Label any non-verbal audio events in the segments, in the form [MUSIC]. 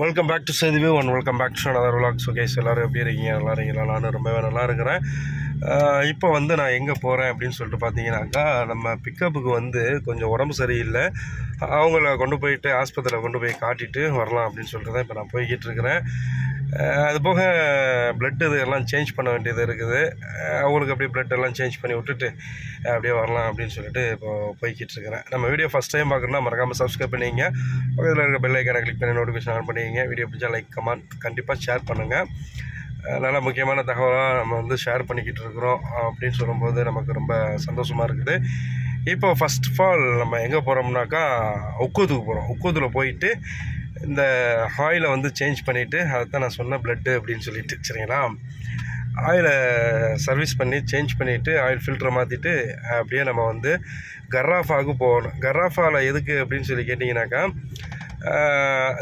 Welcome back to சேதுவே one welcome back to another vlogs so guys எல்லோரும் எப்படி இருக்கீங்க? நல்லா இருக்கீங்களா? நான் ரொம்பவே நல்லா இருக்கிறேன். இப்போ வந்து நான் எங்கே போகிறேன் அப்படின்னு சொல்லிட்டு பார்த்தீங்கன்னாக்கா நம்ம பிக்கப்புக்கு வந்து கொஞ்சம் உடம்பு சரியில்லை. அவங்கள கொண்டு போயிட்டு ஆஸ்பத்திரியில் கொண்டு போய் காட்டிட்டு வரலாம் அப்படின்னு சொல்லிட்டு தான் இப்போ நான் போய்கிட்டு இருக்கிறேன். அது போக பிளட் இது எல்லாம் சேஞ்ச் பண்ண வேண்டியது இருக்குது. அவங்களுக்கு அப்படியே பிளட் எல்லாம் சேஞ்ச் பண்ணி விட்டுட்டு அப்படியே வரலாம் அப்படின்னு சொல்லிட்டு இப்போ போய்கிட்டு இருக்கிறேன். நம்ம வீடியோ ஃபஸ்ட் டைம் பார்க்கணும்னா மறக்காமல் சப்ஸ்கிரைப் பண்ணிங்க பக்கத்தில் இருக்க பெல் ஐக்கானை கிளிக் பண்ணி நோட்டிஃபிகேஷன் ஆன் பண்ணிக்கிங்க. வீடியோ பிடிச்சா லைக் கமெண்ட் கண்டிப்பாக ஷேர் பண்ணுங்கள் நல்ல முக்கியமான தகவலாக நம்ம வந்து ஷேர் பண்ணிக்கிட்டு இருக்கிறோம் அப்படின்னு சொல்லும்போது நமக்கு ரொம்ப சந்தோஷமாக இருக்குது. இப்போ ஃபஸ்ட் ஆஃப் ஆல் நம்ம எங்கே போகிறோம்னாக்கா உக்கூதுக்கு போகிறோம் உக்கூதில் போயிட்டு இந்த ஆயிலை வந்து சேஞ்ச் பண்ணிவிட்டு அதை தான் நான் சொன்ன பிளட்டு அப்படின்னு சொல்லிட்டு சரிங்களா? ஆயிலை சர்வீஸ் பண்ணி சேஞ்ச் பண்ணிவிட்டு ஆயில் ஃபில்டரை மாற்றிட்டு அப்படியே நம்ம வந்து கர்ராஃபாவுக்கு போகணும். கர்ராஃபாவில் எதுக்கு அப்படின்னு சொல்லி கேட்டிங்கனாக்கா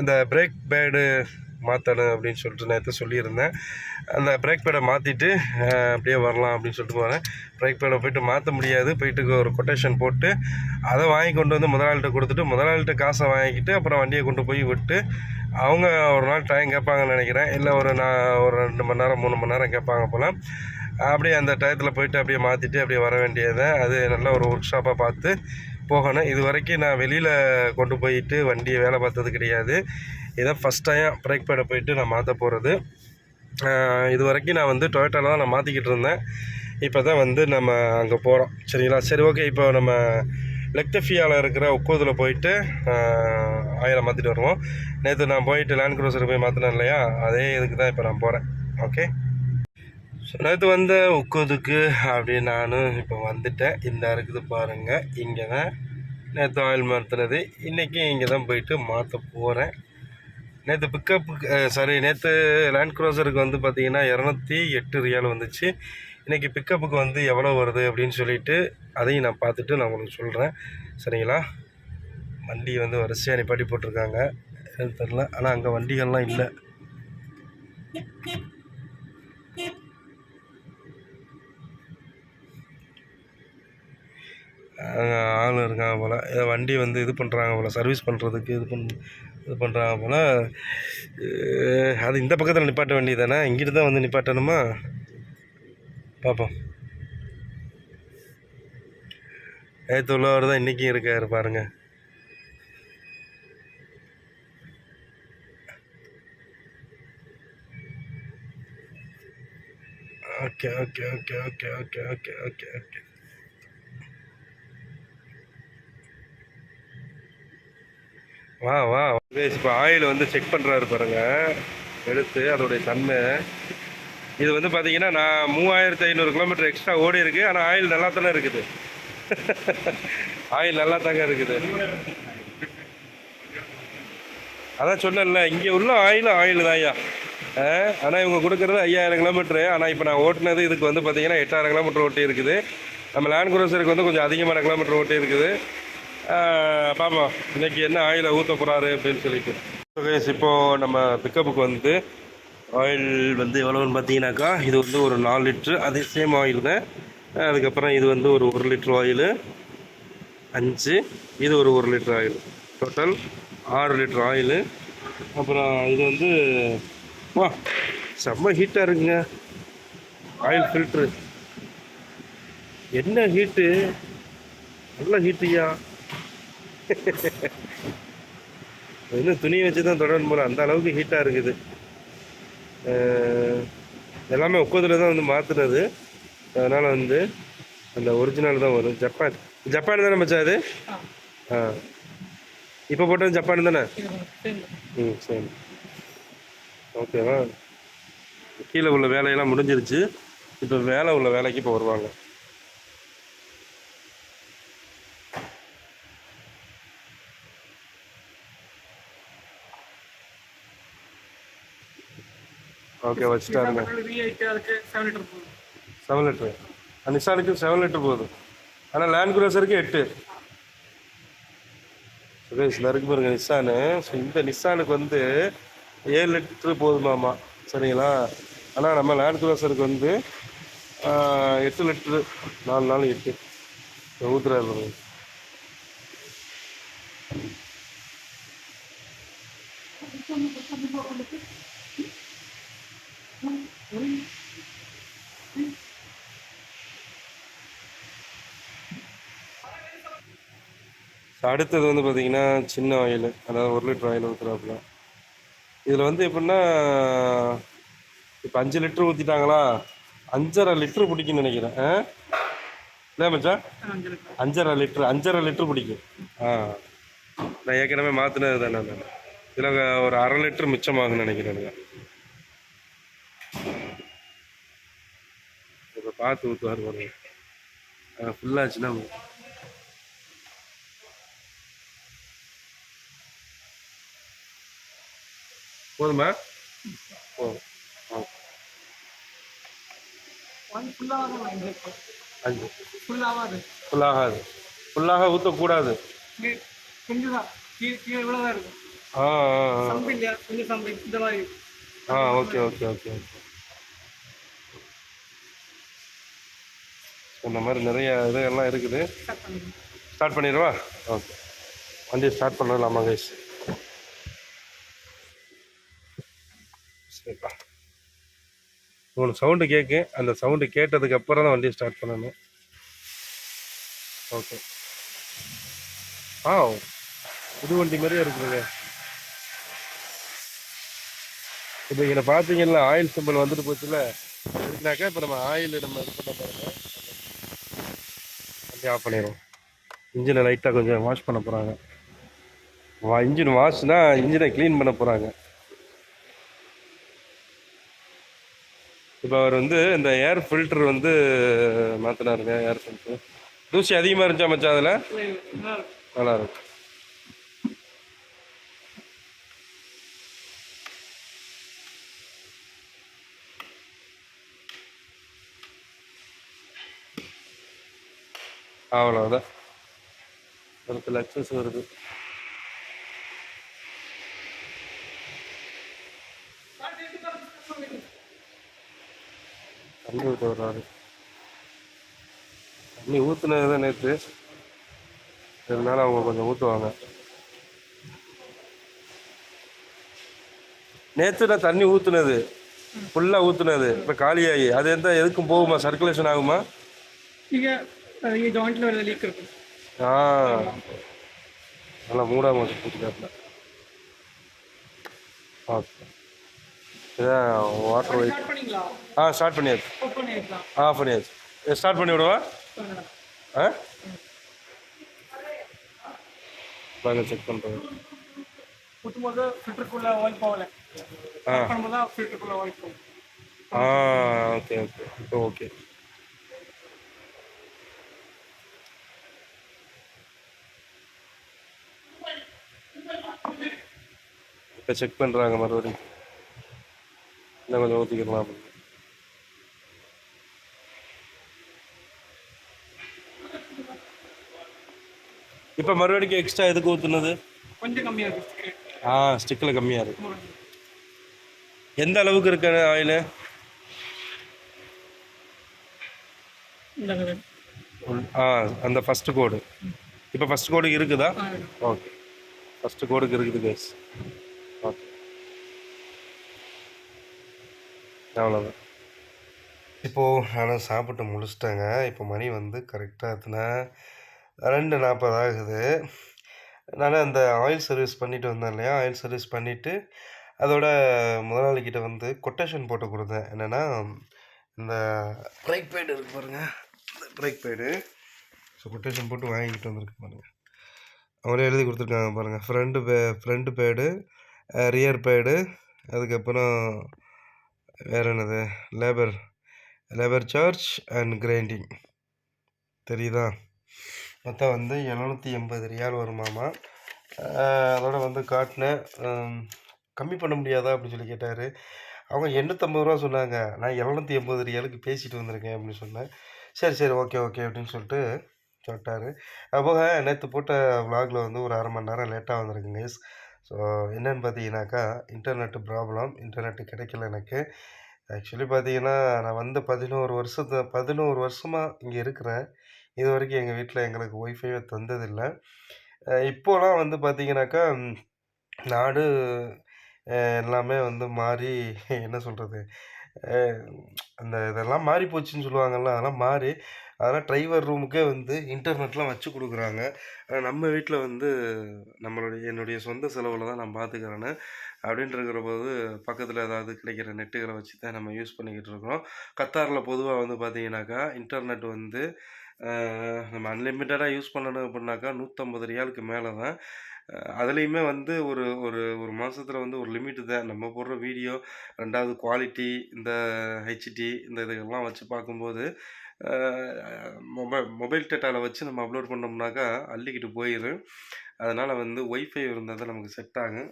இந்த பிரேக் பேடு மாற்றணும் அப்படின்னு சொல்லிட்டு நேற்று சொல்லியிருந்தேன். அந்த பிரேக் பேடை மாற்றிட்டு அப்படியே வரலாம் அப்படின்னு சொல்லிட்டு போகிறேன் பிரேக் பேடை போயிட்டு மாற்ற முடியாது. போயிட்டு ஒரு கொட்டேஷன் போட்டு அதை வாங்கி கொண்டு வந்து முதலாளிகிட்ட கொடுத்துட்டு முதலாளிகிட்ட காசை வாங்கிக்கிட்டு அப்புறம் வண்டியை கொண்டு போய் விட்டு அவங்க ஒரு நாள் டைம் கேட்பாங்கன்னு நினைக்கிறேன். இல்லை ஒரு நான் ஒரு ரெண்டு மணி நேரம் மூணு மணி நேரம் கேட்பாங்க போல். அப்படியே அந்த டயத்தில் போயிட்டு அப்படியே மாற்றிட்டு அப்படியே வர வேண்டியது அது நல்ல ஒரு ஒர்க் ஷாப்பாக பார்த்து போகணும். இது வரைக்கும் நான் வெளியில் கொண்டு போயிட்டு வண்டியை வேலை பார்த்தது கிடையாது. இதான் ஃபஸ்ட் டைம் பிரேக் பேடை போயிட்டு நான் மாற்ற போகிறது இது வரைக்கும் நான் வந்து டொயோட்டாவில் தான் நான் மாற்றிக்கிட்டு இருந்தேன். இப்போ தான் வந்து நம்ம அங்கே போகிறோம் சரிங்களா? சரி ஓகே இப்போ நம்ம லெக்டஃபியாவில் இருக்கிற ஒக்கோதில் போயிட்டு ஆயிரம் மாற்றிட்டு வருவோம். நேற்று நான் போயிட்டு லேண்ட் க்ரூசர் போய் மாற்றினேன் இல்லையா? அதே இதுக்கு தான் இப்போ நான் போகிறேன் ஓகே ஸோ நேற்று வந்த உக்கோதுக்கு அப்படி நானும் இப்போ வந்துட்டேன். இந்த இருக்குது பாருங்கள் இங்கே தான் நேற்று ஆயில் மாற்றினது இன்றைக்கி இங்கே தான் போயிட்டு மாற்ற போகிறேன் நேற்று பிக்கப்புக்கு சாரி நேற்று லேண்ட் க்ரோசருக்கு வந்து பார்த்தீங்கன்னா இரநூத்தி எட்டு ரியால் வந்துச்சு. இன்றைக்கி பிக்கப்புக்கு வந்து எவ்வளோ வருது அப்படின்னு சொல்லிவிட்டு அதையும் நான் பார்த்துட்டு நான் உங்களுக்கு சொல்கிறேன் சரிங்களா? வண்டி வந்து வரிசையாக நிப்பாட்டி போட்டிருக்காங்க. தெரில ஆனால் அங்கே வண்டிகள்லாம் இல்லை அங்கே ஆள் இருக்காங்க போல். ஏதோ வண்டி வந்து இது பண்ணுறாங்க போல் சர்வீஸ் பண்ணுறதுக்கு இது பண் இது பண்ணுறாங்க போல். அது இந்த பக்கத்தில் நிப்பாட்ட வேண்டியது தானே இங்கிட்டு தான் வந்து நிப்பாட்டணுமா? பார்ப்போம் நேற்று உள்ளவர் தான் இன்றைக்கும் இருக்கார் பாருங்கள் okay okay okay okay okay okay okay okay. வா வா. இப்போ ஆயில் வந்து செக் பண்ணுறாரு பாருங்க. எடுத்து அதோடைய தன்மை. இது வந்து பார்த்தீங்கன்னா நான் மூவாயிரத்து ஐநூறு கிலோமீட்டர் எக்ஸ்ட்ரா ஓடி இருக்கு. ஆனால் ஆயில் நல்லா தானே இருக்குது. ஆயில் நல்லா தாங்க இருக்குது. அதான் சொன்னேன்ல இங்கே உள்ள ஆயில் ஆயில் தான் ஐயா. ஆனால் இவங்க கொடுக்குறது ஐயாயிரம் கிலோமீட்ரு ஆனால் இப்போ நான் ஓட்டினது இதுக்கு வந்து பார்த்தீங்கன்னா எட்டாயிரம் கிலோமீட்டர் ஓட்டி இருக்குது. நம்ம லேண்ட் குரோசருக்கு வந்து கொஞ்சம் அதிகமான கிலோமீட்டர் ஓட்டி இருக்குது. பாப்பா இன்னைக்கு என்ன ஆயிலை ஊற்றக்கூடாது அப்படின்னு சொல்லிட்டு. So இப்போது நம்ம பிக்கப்புக்கு வந்து ஆயில் வந்து எவ்வளோன்னு பார்த்தீங்கன்னாக்கா இது வந்து ஒரு நாலு லிட்ரு அதே சேம் ஆயில் தான் அதுக்கப்புறம் இது வந்து ஒரு ஒரு லிட்ரு ஆயிலு அஞ்சு. இது ஒரு ஒரு லிட்டர் ஆயில் டோட்டல் ஆறு லிட்டர் ஆயிலு அப்புறம் இது வந்து வா செம்ம ஹீட்டாக இருக்குங்க. ஆயில் ஃபில்ட்ரு என்ன ஹீட்டு நல்ல ஹீட்டுயா [LAUGHS] இன்னும் துணியை வச்சு தான் தொடரணும் போல. அந்த அளவுக்கு ஹீட்டாக இருக்குது. எல்லாமே ஒக்கோதில் தான் வந்து மாற்றுனது அதனால் வந்து அந்த ஒரிஜினல் தான் வரும். ஜப்பான் ஜப்பான் தானே மச்சான் அது? ஆ. இப்போ போட்டது ஜப்பான் தானே? ம் சரி. ஓகேவா கீழே உள்ள வேலையெல்லாம் முடிஞ்சிருச்சு. இப்போ வேலை உள்ள வேலைக்கு இப்போ வருவாங்க. ஓகே வச்சுட்டாருங்க செவன் லிட்டரு நிசானுக்கு செவன் லிட்டர் போகுது ஆனால் லேண்ட் குரோசருக்கு எட்டு. சுரேஷ் இருக்கு பாருங்க நிசானு. ஸோ இந்த நிசானுக்கு வந்து ஏழு லிட்டரு போதுமாமா. சரிங்களா? ஆனால் நம்ம லேண்ட் குரோசருக்கு வந்து எட்டு லிட்டரு நாலு நாள் எட்டு. ஊத்துறாரு பாருங்க. அடுத்தது வந்து பார்த்திங்கன்னா சின்ன ஆயில் அதாவது ஒரு லிட்டர் ஆயில் ஊற்றுறாப்புல இதில் வந்து எப்படின்னா இப்போ அஞ்சு லிட்டர் ஊற்றிட்டாங்களா அஞ்சரை லிட்டர் பிடிக்கும்னு நினைக்கிறேன். ஆ? மச்சா மச்சான்? அஞ்சரை லிட்டர் அஞ்சரை லிட்டர் பிடிக்கும். ஆ. நான் ஏற்கனவே மாற்றினது தானே நான். இதில் ஒரு அரை லிட்டர் மிச்சமாகும்னு நினைக்கிறேன் எனக்கு. இப்போ பார்த்து ஊற்றுவார் பாருங்க ஃபுல்லாச்சுன்னா போதுமா. போதும்? ஃபுல்லாகாது ஃபுல்லாக ஊற்றக்கூடாது ஆ ஆ ஆ ஓகே ஓகே ஓகே ஓகே. இந்த மாதிரி நிறைய இது எல்லாம் இருக்குது. ஸ்டார்ட் பண்ணிடுவா? ஓகே வண்டியை ஸ்டார்ட் பண்ணலாமா கைஸ் சரிப்பா. உங்களுக்கு சவுண்டு கேட்கு அந்த சவுண்டு கேட்டதுக்கு அப்புறம் தான் வண்டியை ஸ்டார்ட் பண்ணணும். ஓகே ஆ புது வண்டி மாதிரியே இருக்குதுங்க. இப்போ இதில் பார்த்தீங்கன்னா ஆயில் சிம்பிள் வந்துட்டு போச்சுல இருக்குனாக்கா இப்போ நம்ம ஆயில் நம்ம இது பண்ண பாருங்கள் ஆஃப் பண்ணிடுவோம் இன்ஜினை லைட்டாக கொஞ்சம் வாஷ் பண்ண போகிறாங்க வா இன்ஜின் வாஷ்னா இன்ஜினை க்ளீன் பண்ண போகிறாங்க இப்போ அவர் வந்து இந்த ஏர் ஃபில்டர் வந்து மாற்றினாருங்க ஏர் ஃபில்டர் தூசி அதிகமாக இருந்துச்சா மச்சான் அதில்? இல்லை, நல்லா இருக்கும் நல்லா இருக்கும் அவ்வளோதான் ஒரு சில வருது தண்ணி ஊற்ற வர்றாரு தண்ணி ஊற்றுனது தான் நேற்று இருந்தாலும் அவங்க கொஞ்சம் ஊற்றுவாங்க நேற்று நான் தண்ணி ஊற்றுனது ஃபுல்லாக ஊற்றுனது இப்போ காலியாகி. அது எந்த எதுக்கும் போகுமா? சர்க்குலேஷன் ஆகுமா? இங்கே ஜாயிண்ட்டில் வர லீக் இருக்கும் ஆ. நல்லா மூடாம வச்சு பூச்சிக்காட்டில் ஓகே இதான் வாட்டர் பண்ணிங்களா? ஆ ஸ்டார்ட் பண்ணியாச்சு. ஆ பண்ணியாச்சு. ஸ்டார்ட் பண்ணி விடுவா? ஆ? வாங்க செக் பண்ணுறேன் ஊற்றும்போது ஃபில்டருக்குள்ளே ஆயில் போகல. ஆ. பண்ணும்போது ஃபில்டருக்குள்ளே ஆயில் போகும். ஆ ஓகே ஓகே இப்போ ஓகே இப்போ செக் பண்ணுறாங்க மறுபடியும். இன்னும் கொஞ்சம் ஊற்றிக்கலாம் அப்படின்னு இப்போ மறுபடியும் எக்ஸ்ட்ரா எதுக்கு ஊற்றுனது கொஞ்சம் கம்மியாக இருக்கு ஆ ஸ்டிக்கில் கம்மியாக இருக்கு. எந்த அளவுக்கு இருக்கு ஆயில் ஆ அந்த ஃபஸ்ட்டு கோடு. இப்போ ஃபஸ்ட் கோடு இருக்குதா? ஓகே ஃபஸ்ட்டு கோடுக்கு இருக்குது கேஸ் அவ்வளோதான் இப்போது நான் சாப்பிட்டு முடிச்சிட்டேங்க. இப்போ மணி வந்து கரெக்டாக எத்தனை? ரெண்டு நாற்பது ஆகுது. நான் அந்த ஆயில் சர்வீஸ் பண்ணிட்டு வந்தேன் இல்லையா? ஆயில் சர்வீஸ் பண்ணிவிட்டு அதோட முதலாளிகிட்ட வந்து கொட்டேஷன் போட்டு கொடுத்தேன். என்னென்னா இந்த பிரேக் பேடு இருக்கு பாருங்கள் இந்த பிரேக் பேடு ஸோ கொட்டேஷன் போட்டு வாங்கிட்டு வந்திருக்கு பாருங்கள் அவரே எழுதி கொடுத்துருக்காங்க பாருங்கள் ஃப்ரண்ட்டு பே ஃப்ரெண்டு பேடு ரியர் பேடு அதுக்கப்புறம் வேறு என்னது? Labour labour charge and grinding தெரியுதா? மொத்தம் வந்து எழுநூற்றி எண்பது ரியால் வருமாமா அதோட வந்து காட்டினேன் கம்மி பண்ண முடியாதா அப்படின்னு சொல்லி கேட்டார். அவங்க எண்ணூற்றம்பது ரூபா சொன்னாங்க. நான் எழுநூற்றி எண்பது ரியாலுக்கு பேசிட்டு வந்திருக்கேன் அப்படின்னு சொன்னேன். சரி சரி ஓகே ஓகே அப்படின்னு சொல்லிட்டு சொல்லிட்டாரு. அப்போக நேற்று போட்ட vlogல வந்து ஒரு அரை மணி நேரம் லேட்டாக வந்திருக்குங்க ஸோ என்னென்னு பார்த்தீங்கன்னாக்கா இன்டர்நெட்டு ப்ராப்ளம் இன்டர்நெட்டு கிடைக்கல எனக்கு. ஆக்சுவலி பார்த்தீங்கன்னா நான் வந்து பதினோரு வருஷத்து பதினோரு வருஷமாக இங்கே இருக்கிறேன். இது வரைக்கும் எங்கள் வீட்டில் எங்களுக்கு ஒய்ஃபைவே தந்ததில்லை. இப்போலாம் வந்து பார்த்தீங்கன்னாக்கா நாடு எல்லாமே வந்து மாறி என்ன சொல்கிறது அந்த இதெல்லாம் மாறி போச்சுன்னு சொல்லுவாங்கல்ல அதெல்லாம் மாறி அதெல்லாம் டிரைவர் ரூமுக்கே வந்து இன்டர்நெட்லாம் வச்சு கொடுக்குறாங்க. ஆனால் நம்ம வீட்டில் வந்து நம்மளுடைய என்னுடைய சொந்த செலவில் தான் நான் பார்த்துக்கிறேன்னு அப்படின்ட்டு இருக்கிற போது பக்கத்தில் ஏதாவது கிடைக்கிற நெட்டுகளை வச்சு தான் நம்ம யூஸ் பண்ணிக்கிட்டு இருக்கோம். கத்தாரில் பொதுவாக வந்து பார்த்தீங்கன்னாக்கா இன்டர்நெட் வந்து நம்ம அன்லிமிட்டடாக யூஸ் பண்ணணும் அப்படின்னாக்கா நூற்றம்பது ரியாலுக்கு மேலே தான். அதுலேயுமே வந்து ஒரு ஒரு ஒரு மாதத்தில் வந்து ஒரு லிமிட்டு தான். நம்ம போடுற வீடியோ ரெண்டாவது குவாலிட்டி இந்த ஹெச்டி இந்த இதுகள்லாம் வச்சு பார்க்கும்போது மொபைல் மொபைல் டேட்டாவில் வச்சு நம்ம அப்லோட் பண்ணோம்னாக்கா அள்ளிக்கிட்டு போயிடும் அதனால் வந்து ஒய்ஃபை இருந்தால் தான் நமக்கு செட் ஆகும்.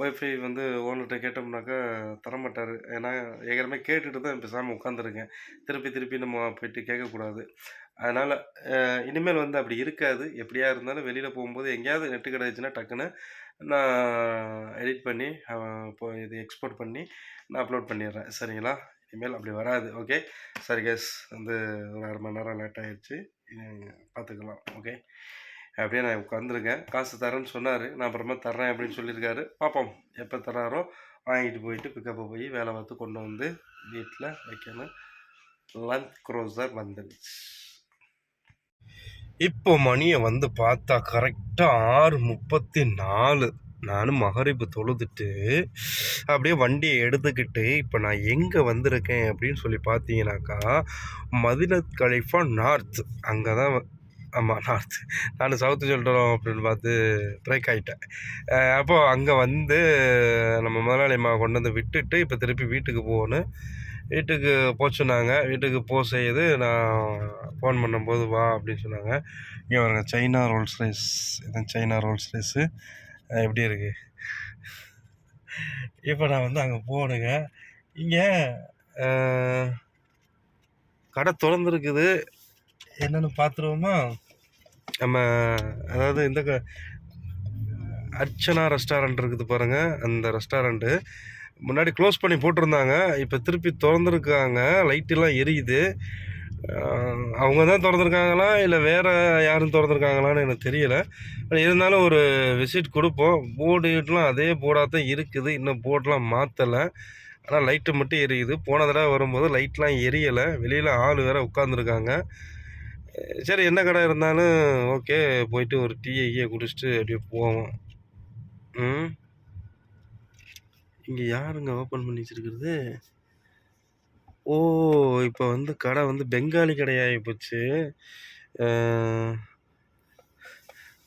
ஒய்ஃபை வந்து ஓனர்கிட்ட கேட்டோம்னாக்கா தரமாட்டார். ஏன்னா ஏற்கனவே கேட்டுட்டு தான் பேசாமல் உட்காந்துருக்கேன் திருப்பி திருப்பி நம்ம போயிட்டு கேட்கக்கூடாது. அதனால் இனிமேல் வந்து அப்படி இருக்காது. எப்படியா இருந்தாலும் வெளியில் போகும்போது எங்கேயாவது நெட்டு கிடச்சுன்னா டக்குன்னு நான் எடிட் பண்ணி இப்போ இது எக்ஸ்போர்ட் பண்ணி நான் அப்லோட் பண்ணிடுறேன். சரிங்களா? இனிமேல் அப்படி வராது. ஓகே? சரி கேஸ் வந்து ஒரு அரை மணி நேரம் லேட் ஆகிடுச்சு பார்த்துக்கலாம் ஓகே? அப்படியே நான் உட்காந்துருக்கேன் காசு தரேன்னு சொன்னார். நான் அப்புறமா தர்றேன் அப்படின்னு சொல்லியிருக்காரு. பார்ப்போம் எப்போ தராரோ வாங்கிட்டு போயிட்டு பிக்கப்பை போய் வேலை பார்த்து கொண்டு வந்து வீட்டில் வைக்கணும். லஞ்ச் க்ரோசர் வந்துடுச்சு. இப்போ மணியை வந்து பார்த்தா கரெக்டாக ஆறு முப்பத்தி நாலு. நானும் மகரிப்பு தொழுதுட்டு அப்படியே வண்டியை எடுத்துக்கிட்டு இப்போ நான் எங்கே வந்திருக்கேன் அப்படின்னு சொல்லி பார்த்தீங்கன்னாக்கா மதினத் கலிஃபா நார்த். அங்கே தான் ஆமாம் நார்த். நான் சவுத்து சொல்கிறோம் அப்படின்னு பார்த்து பிரேக் ஆகிட்டேன் அப்போது அங்கே வந்து நம்ம முதலாளி அம்மா கொண்டு வந்து விட்டுட்டு இப்போ திருப்பி வீட்டுக்கு போகணும். வீட்டுக்கு போக சொன்னாங்க. வீட்டுக்கு போக செய்யுது நான் ஃபோன் பண்ணும்போது வா அப்படின்னு சொன்னாங்க. இங்கே வருங்க சைனா ரோல்ஸ் ரைஸ் இதுதான் சைனா ரோல்ஸ் ரைஸு எப்படி இருக்குது இப்போ நான் வந்து அங்கே போனுங்க இங்கே கடை திறந்துருக்குது. என்னென்னு பார்த்துருவோமா நம்ம அதாவது இந்த க அர்ச்சனா ரெஸ்டாரண்ட் இருக்குது பாருங்கள் அந்த ரெஸ்டாரண்ட்டு முன்னாடி க்ளோஸ் பண்ணி போட்டிருந்தாங்க. இப்போ திருப்பி திறந்துருக்காங்க. லைட்டெல்லாம் எரியுது. அவங்க தான் திறந்துருக்காங்களா? இல்லை வேறு யாரும் திறந்துருக்காங்களான்னு எனக்கு தெரியலை. இருந்தாலும் ஒரு விசிட் கொடுப்போம். போர்டு கீட்டுலாம் அதே போர்டாக தான் இருக்குது. இன்னும் போர்டெலாம் மாற்றலை ஆனால் லைட்டு மட்டும் எரியுது. போன தடவை வரும்போது லைட்லாம் எரியலை. வெளியில் ஆள் வேறு உட்காந்துருக்காங்க சரி என்ன கடை இருந்தாலும் ஓகே போயிட்டு ஒரு டீயை கீயை குடிச்சிட்டு அப்படியே போவோம். ம்? இங்கே யாருங்க ஓப்பன் பண்ணி வச்சுருக்கிறது? ஓ! இப்போ வந்து கடை வந்து பெங்காலி கடையாகி போச்சு.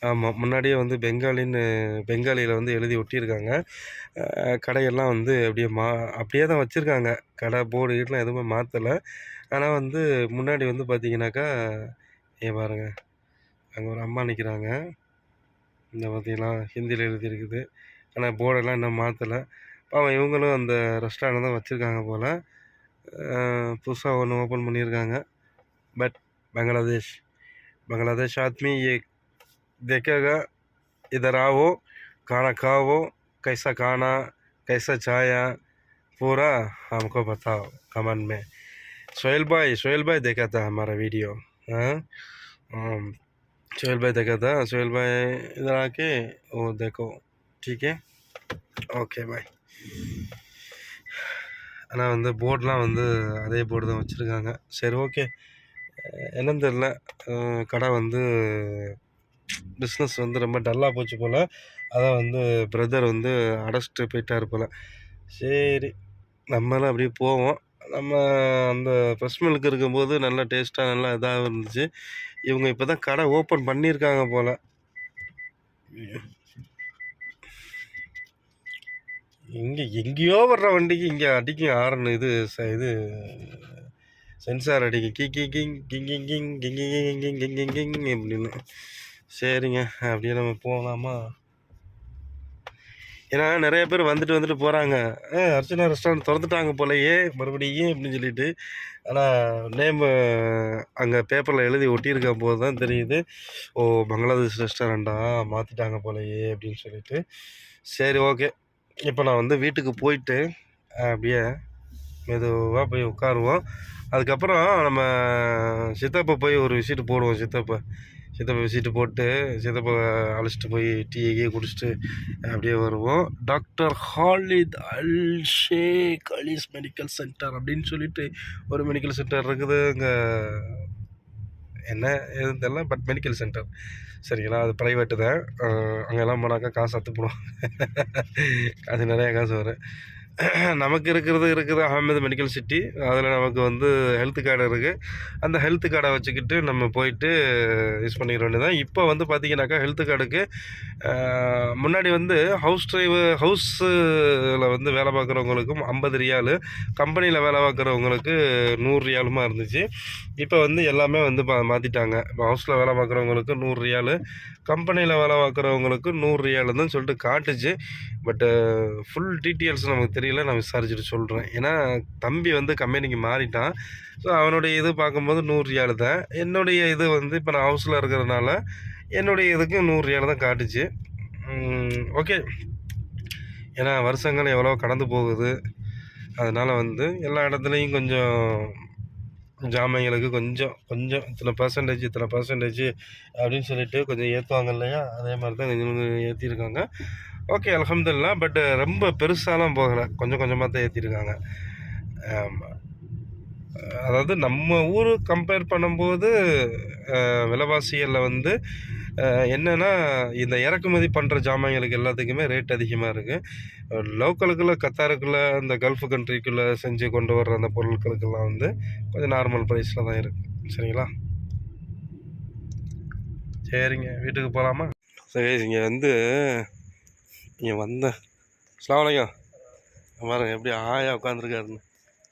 ஆமாம் முன்னாடியே வந்து பெங்காலின்னு பெங்காலியில் வந்து எழுதி ஒட்டியிருக்காங்க. கடையெல்லாம் வந்து அப்படியே மா அப்படியே தான் வச்சுருக்காங்க. கடை போர்டு கீட்டெலாம் எதுவுமே மாற்றலை ஆனால் வந்து முன்னாடி வந்து பார்த்தீங்கன்னாக்கா ஏ பாருங்க. அங்கே ஒரு அம்மா நிற்கிறாங்க இந்த பார்த்தீங்கன்னா ஹிந்தியில் எழுதியிருக்குது. ஆனால் போர்டெல்லாம் இன்னும் மாற்றலை பாவம் இவங்களும் அந்த ரெஸ்டாரண்ட் தான் வச்சுருக்காங்க போல். புதுசாக ஒன்று ஓப்பன் பண்ணியிருக்காங்க பட் பங்களாதேஷ் बांग्लादेश आदमी ये देखेगा इधर आओ खाना खाओ कैसा खाना कैसा छाया पूरा हमको बताओ कमेंट में सोहेल भाई सोहेल भाई देखा था हमारा वीडियो हाँ um, सोहेल भाई देखा था सोहेल भाई इधर आके वो देखो ठीक है ஓகே பாய் ஆனால் வந்து போர்டெலாம் வந்து அதே போர்டு தான் வச்சுருக்காங்க. சரி ஓகே. என்னன்னு தெரில கடை வந்து பிஸ்னஸ் வந்து ரொம்ப டல்லாக போச்சு போல். அதான் வந்து பிரதர் வந்து அடைச்சிட்டு போயிட்டார் போல். சரி நம்மளாம் அப்படியே போவோம். நம்ம அந்த ஃப்ரெஷ் மில்க் இருக்கும்போது நல்லா டேஸ்ட்டாக நல்லா இதாக இருந்துச்சு. இவங்க இப்போ தான் கடை ஓப்பன் பண்ணியிருக்காங்க போல். இங்கே எங்கேயோ வர்ற வண்டிக்கு இங்கே அடிக்கும் ஆரன் இது ச- இது சென்சார் அடிக்கும் கி கி king king king king king king king king king king king அப்படின்னு சரிங்க அப்படியே நம்ம போகலாமா ஏன்னா நிறைய பேர் வந்துட்டு வந்துட்டு போகிறாங்க ஏ அர்ச்சனா ரெஸ்டாரண்ட் திறந்துட்டாங்க போலயே மறுபடியும் அப்படின்னு சொல்லிட்டு ஆனால் நேம் அங்கே பேப்பரில் எழுதி ஒட்டியிருக்க போது தான் தெரியுது ஓ பங்களாதேஷ் ரெஸ்டாரண்ட்டா மாற்றிட்டாங்க போலயே அப்படின்னு சொல்லிட்டு சரி ஓகே இப்போ நான் வந்து வீட்டுக்கு போயிட்டு அப்படியே மெதுவாக போய் உட்காருவோம். அதுக்கப்புறம் நம்ம சித்தப்பா போய் ஒரு விசிட் போடுவோம். சித்தப்பா சித்தப்பா விசிட்டு போட்டு சித்தப்பா அழைச்சிட்டு போய் டீ கீ குடிச்சிட்டு அப்படியே வருவோம். Doctor Khalid Al Sheikh Ali's medical centre அப்படின்னு சொல்லிட்டு ஒரு மெடிக்கல் சென்டர் இருக்குது. அங்கே என்ன எதுன்னு தெரியல பட் மெடிக்கல் சென்டர். சரிங்களா? அது ப்ரைவேட்டு தான். அங்கெல்லாம் போனாக்கா காசு அத்து போடுவோம் அது நிறையா காசு வரும். [CLEARS THROAT] நமக்கு இருக்கிறது இருக்குது அகமது மெடிக்கல் சிட்டி. அதில் நமக்கு வந்து ஹெல்த் கார்டு இருக்குது அந்த ஹெல்த் கார்டை வச்சுக்கிட்டு நம்ம போயிட்டு யூஸ் பண்ணிக்க வேண்டியதான் இப்போ வந்து பார்த்திங்கனாக்கா ஹெல்த் கார்டுக்கு முன்னாடி வந்து ஹவுஸ் டிரைவர் ஹவுஸில் வந்து வேலை பார்க்குறவங்களுக்கும் ஐம்பது ரியாலு கம்பெனியில் வேலை பார்க்குறவங்களுக்கு நூறு ரியாலுமா இருந்துச்சு. இப்போ வந்து எல்லாமே வந்து பா மாற்றிட்டாங்க இப்போ ஹவுஸில் வேலை பார்க்குறவங்களுக்கு நூறு ரியாலு கம்பெனியில் வேலை பார்க்குறவங்களுக்கு நூறு ரியாலுன்னு சொல்லிட்டு காட்டுச்சு. பட்டு ஃபுல் டீட்டெயில்ஸ் நமக்கு தெரியும். தெரியல நான் விசாரிச்சுட்டு சொல்கிறேன் ஏன்னா தம்பி வந்து கம்பெனிக்கு மாறிட்டான். ஸோ அவனுடைய இது பார்க்கும்போது நூறு ரியால் தான். என்னுடைய இது வந்து இப்போ நான் ஹவுஸில் இருக்கிறதுனால என்னுடைய இதுக்கு நூறு ரியால் தான் காட்டுச்சு. ஓகே ஏன்னா வருஷங்கள் எவ்வளோ கடந்து போகுது. அதனால் வந்து எல்லா இடத்துலையும் கொஞ்சம் ஜாமான்களுக்கு கொஞ்சம் கொஞ்சம் இத்தனை பர்சன்டேஜ் இத்தனை பர்சன்டேஜ் அப்படின்னு சொல்லிட்டு கொஞ்சம் ஏற்றுவாங்க இல்லையா? அதே மாதிரி தான் கொஞ்சம் ஏற்றிருக்காங்க ஓகே அலமதுல்லா பட் ரொம்ப பெருசாலாம் போகலை. கொஞ்சம் கொஞ்சமாக தான் ஏற்றிருக்காங்க ஆமாம் அதாவது நம்ம ஊர் கம்பேர் பண்ணும்போது விலைவாசிகளில் வந்து என்னென்னா இந்த இறக்குமதி பண்ணுற ஜாமான்களுக்கு எல்லாத்துக்குமே ரேட் அதிகமாக இருக்குது லோக்கலுக்குள்ளே கத்தாருக்குள்ளே இந்த கல்ஃப் கண்ட்ரிக்குள்ளே செஞ்சு கொண்டு வர்ற அந்த பொருட்களுக்கெல்லாம் வந்து கொஞ்சம் நார்மல் ப்ரைஸில் தான் இருக்குது சரிங்களா? சரிங்க. வீட்டுக்கு போகலாமா சரி இங்கே வந்து இங்கே வந்தேன். அஸ்ஸலாமு பாருங்க எப்படி ஆயா உட்காந்துருக்காருன்னு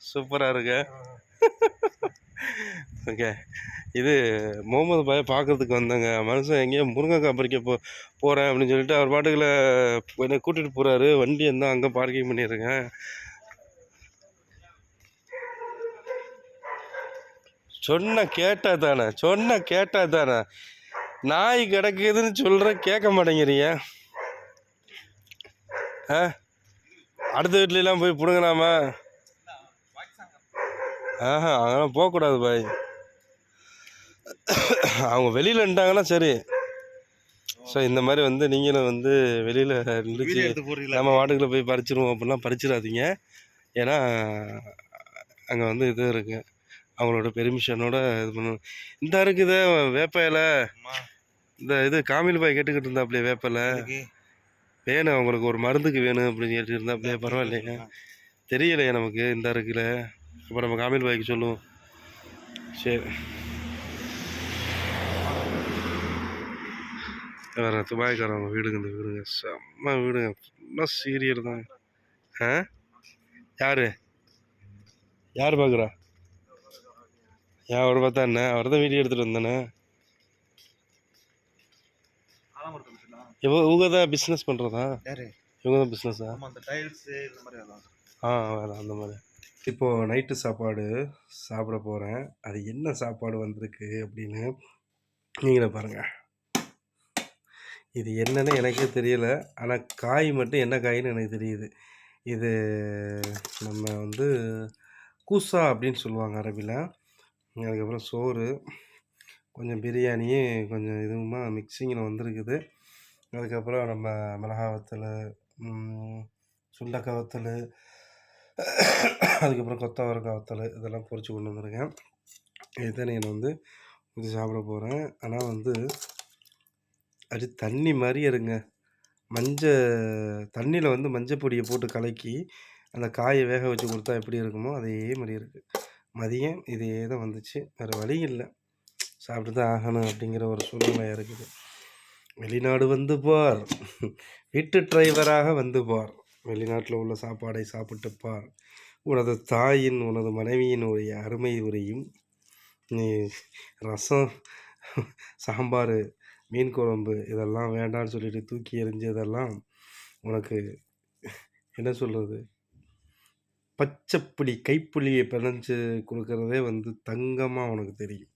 சூப்பராக இருக்கு. ஓகே. இது முகமது பாயை பார்க்கறதுக்கு வந்தேங்க. மனுஷன் எங்கேயோ முருங்கைக்காய் பறிக்க போ போகிறேன் அப்படின்னு சொல்லிட்டு அவர் பாட்டுக்குள்ள என்னை கூட்டிகிட்டு போகிறாரு வண்டி இருந்தால் அங்கே பார்க்கிங் பண்ணியிருக்கேன். சொன்ன கேட்டா தானே சொன்ன கேட்டா தானே நாய் கிடக்குதுன்னு சொல்கிறேன் கேட்க மாட்டேங்கிறீங்க. ஆ? அடுத்த வீட்லலாம் போய் பிடுங்கலாமா? ஆஹா அதெல்லாம் போகக்கூடாது பாய். அவங்க வெளியில் நின்ட்டாங்கன்னா சரி. ஸோ இந்த மாதிரி வந்து நீங்களும் வந்து வெளியில் நின்றுச்சு. நம்ம வாட்டுக்குள்ளே போய் பறிச்சிருவோம் அப்படிலாம் பறிச்சிடாதீங்க. ஏன்னா அங்கே வந்து இது இருக்கு. அவங்களோட பெர்மிஷனோட இது பண்ணணும். இந்த இருக்குது வேப்ப இலை. இந்த இது காமில் பாய் கேட்டுக்கிட்டு இருந்தாப்லையே வேப்ப இலை. வேணும் அவங்களுக்கு ஒரு மருந்துக்கு வேணும் அப்படின்னு கேட்டு இருந்தாப்லையே பரவாயில்லைங்க. தெரியலையே நமக்கு இந்த இருக்குல்ல அப்போ நம்ம காமில் பாய்க்கு சொல்லுவோம். சரி. வேறு துபாய்க்காரவங்க வீடுங்க இந்த வீடுங்க. செம்ம வீடுங்க. ஃபுல்லாக சீரியல் தான் ஆ? யார்? யார் பார்க்குறா ஏன் அவர் பார்த்தா என்ன? அவர் தான் வீடியோ எடுத்துகிட்டு வந்தானே? இவ இவங்க தான் பிஸ்னஸ் பண்ணுறதா யாரு? இவங்க தான் பிஸ்னஸா ஆமா அந்த டைல்ஸ் இந்த மாதிரி அதான். ஆ வேறு அந்த மாதிரி. இப்போது நைட்டு சாப்பாடு சாப்பிட போகிறேன் அது என்ன சாப்பாடு வந்திருக்கு அப்படின்னு நீங்களே பாருங்கள் இது என்னன்னு எனக்கே தெரியல. ஆனால் காய் மட்டும் என்ன காயின்னு எனக்கு தெரியுது. இது நம்ம வந்து கூசா அப்படின்னு சொல்லுவாங்க அரபியில் அதுக்கப்புறம் சோறு கொஞ்சம் பிரியாணி கொஞ்சம் இதுவுமா மிக்சிங்கில் வந்திருக்குது. அதுக்கப்புறம் நம்ம மிளகா வத்தல் சுண்டக்காய் வத்தல் அதுக்கப்புறம் கொத்தவரங்காய் வத்தல் இதெல்லாம் பொறிச்சு கொண்டு வந்திருக்கேன். இதை நான் வந்து இது சாப்பிட போகிறேன் ஆனால் வந்து அது தண்ணி மாதிரி இருங்க மஞ்சள் தண்ணியில் வந்து மஞ்சள் பொடியை போட்டு கலக்கி அந்த காயை வேக வச்சு கொடுத்தா எப்படி இருக்குமோ அதே மாதிரி இருக்குது மதியம் இதே தான் வந்துச்சு. வேறு வழி இல்லை. சாப்பிட்டு தான் ஆகணும் அப்படிங்கிற ஒரு சூழ்நிலை இருக்குது. வெளிநாடு வந்து பார். வீட்டு டிரைவராக வந்து பார். வெளிநாட்டில் உள்ள சாப்பாடை சாப்பிட்டு பார். உனது தாயின் உனது மனைவியின் உடைய அருமை உரையும் நீ ரசம் சாம்பார் மீன் குழம்பு இதெல்லாம் வேண்டாம்னு சொல்லிட்டு தூக்கி எறிஞ்சதெல்லாம் உனக்கு என்ன சொல்கிறது பச்சைப்புளி கைப்புளியை பிணைஞ்சு கொடுக்குறதே வந்து தங்கமாக உனக்கு தெரியும்.